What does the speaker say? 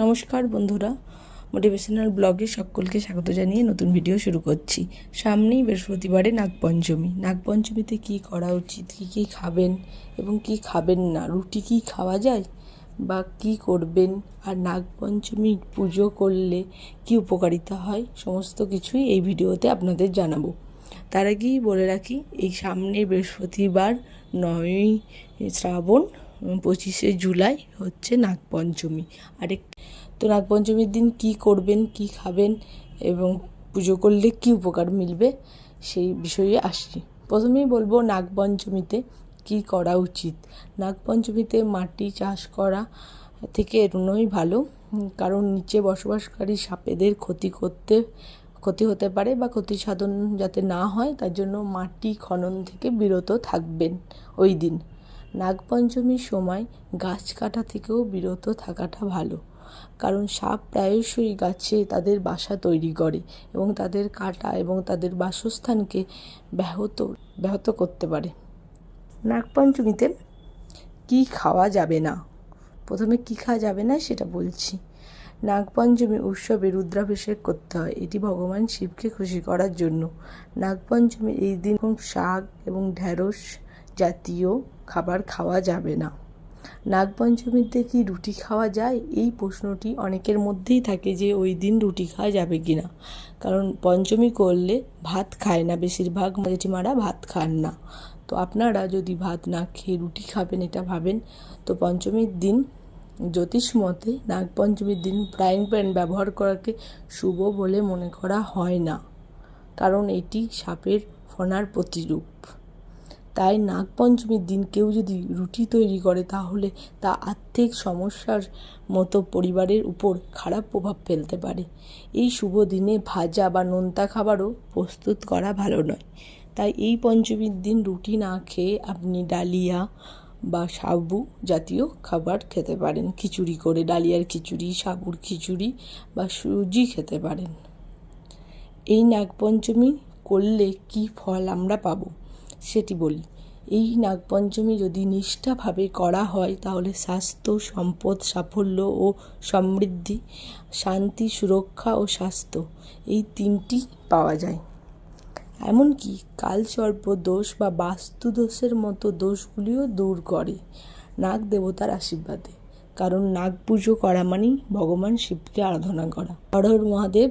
নমস্কার বন্ধুরা, মোটিভেশনাল ব্লগে সকলকে স্বাগত জানিয়ে নতুন ভিডিও শুরু করছি। সামনেই বৃহস্পতিবারে নাগপঞ্চমী। নাগপঞ্চমীতে কি করা উচিত? কি কি খাবেন? এবং কি খাবেন না? রুটি কি খাওয়া যায়? বা কি করবেন? আর নাগপঞ্চমী পুজো করলে কি উপকারিতা হয়? সমস্ত কিছুই এই ভিডিওতে আপনাদের জানাব। তার আগেই বলে রাখি, এই সামনে বৃহস্পতিবার নয়ই শ্রাবণ পঁচিশে জুলাই হচ্ছে নাগপঞ্চমী। আরেক তো নাগপঞ্চমীর দিন কি করবেন, কি খাবেন এবং পুজো করলে কি উপকার মিলবে সেই বিষয়ে আসছি। প্রথমেই বলব নাগপঞ্চমীতে কি করা উচিত। নাগপঞ্চমীতে মাটি চাষ করা থেকে এড়োনোই ভালো, কারণ নিচে বসবাসকারী সাপেদের ক্ষতি করতে, ক্ষতি হতে পারে বা ক্ষতি সাধন যাতে না হয়, তার জন্য মাটি খনন থেকে বিরত থাকবেন ওই দিন। নাগপঞ্চমীর সময় গাছ কাটা থেকেও বিরত থাকাটা ভালো। কারণ সাপ প্রায়শই গাছে তাদের বাসা তৈরি করে এবং তাদের কাটা এবং তাদের বাসস্থানকে ব্যাহত ব্যাহত করতে পারে। নাগপঞ্চমীতে কি খাওয়া যাবে না? প্রথমে কি খাওয়া যাবে না সেটা বলছি। নাগপঞ্চমী উৎসবে রুদ্রাভিষেক করতে হয়। এটি ভগবান শিবকে খুশি করার জন্য। নাগপঞ্চমীর এই দিন শাক এবং ঢ্যাঁড়স জাতীয় খাবার খাওয়া যাবে না। নাগপঞ্চমীতে কি রুটি খাওয়া যায়? এই প্রশ্নটি অনেকের মধ্যেই থাকে যে ওই দিন রুটি খাওয়া যাবে কি না কারণ পঞ্চমী করলে ভাত খায় না, বেশিরভাগ জেঠিমারা ভাত খান না। তো আপনারা যদি ভাত না খেয়ে রুটি খাবেন, এটা ভাবেন, তো পঞ্চমীর দিন জ্যোতিষ মতে নাগপঞ্চমীর দিন ফ্রাইং প্যান ব্যবহার করাকে শুভ বলে মনে করা হয় না। কারণ এটি সাপের ফনার প্রতিরূপ। তাই নাগপঞ্চমীর দিন কেউ যদি রুটি তৈরি করে, তাহলে তা আর্থিক সমস্যার মতো পরিবারের উপর খারাপ প্রভাব ফেলতে পারে। এই শুভ দিনে ভাজা বা নোনতা খাবারও প্রস্তুত করা ভালো নয়। তাই এই পঞ্চমীর দিন রুটি না খেয়ে আপনি ডালিয়া বা সাবু জাতীয় খাবার খেতে পারেন। খিচুড়ি করে ডালিয়ার খিচুড়ি, সাবুর খিচুড়ি বা সুজি খেতে পারেন। এই নাগপঞ্চমী করলে কি ফল আমরা পাবো? সেটি বলি। এই নাগপঞ্চমী যদি নিষ্ঠাভাবে করা হয়, তাহলে স্বাস্থ্য, সম্পদ, সাফল্য ও সমৃদ্ধি, শান্তি, সুরক্ষা ও স্বাস্থ্য এই তিনটি পাওয়া যায়। এমনকি কালসর্প দোষ বা বাস্তু দোষের মতো দোষগুলিও দূর করে নাগ দেবতার আশীর্বাদে। কারণ নাগ পুজো করা মানেই ভগবান শিবকে আরাধনা করা। হর হর মহাদেব।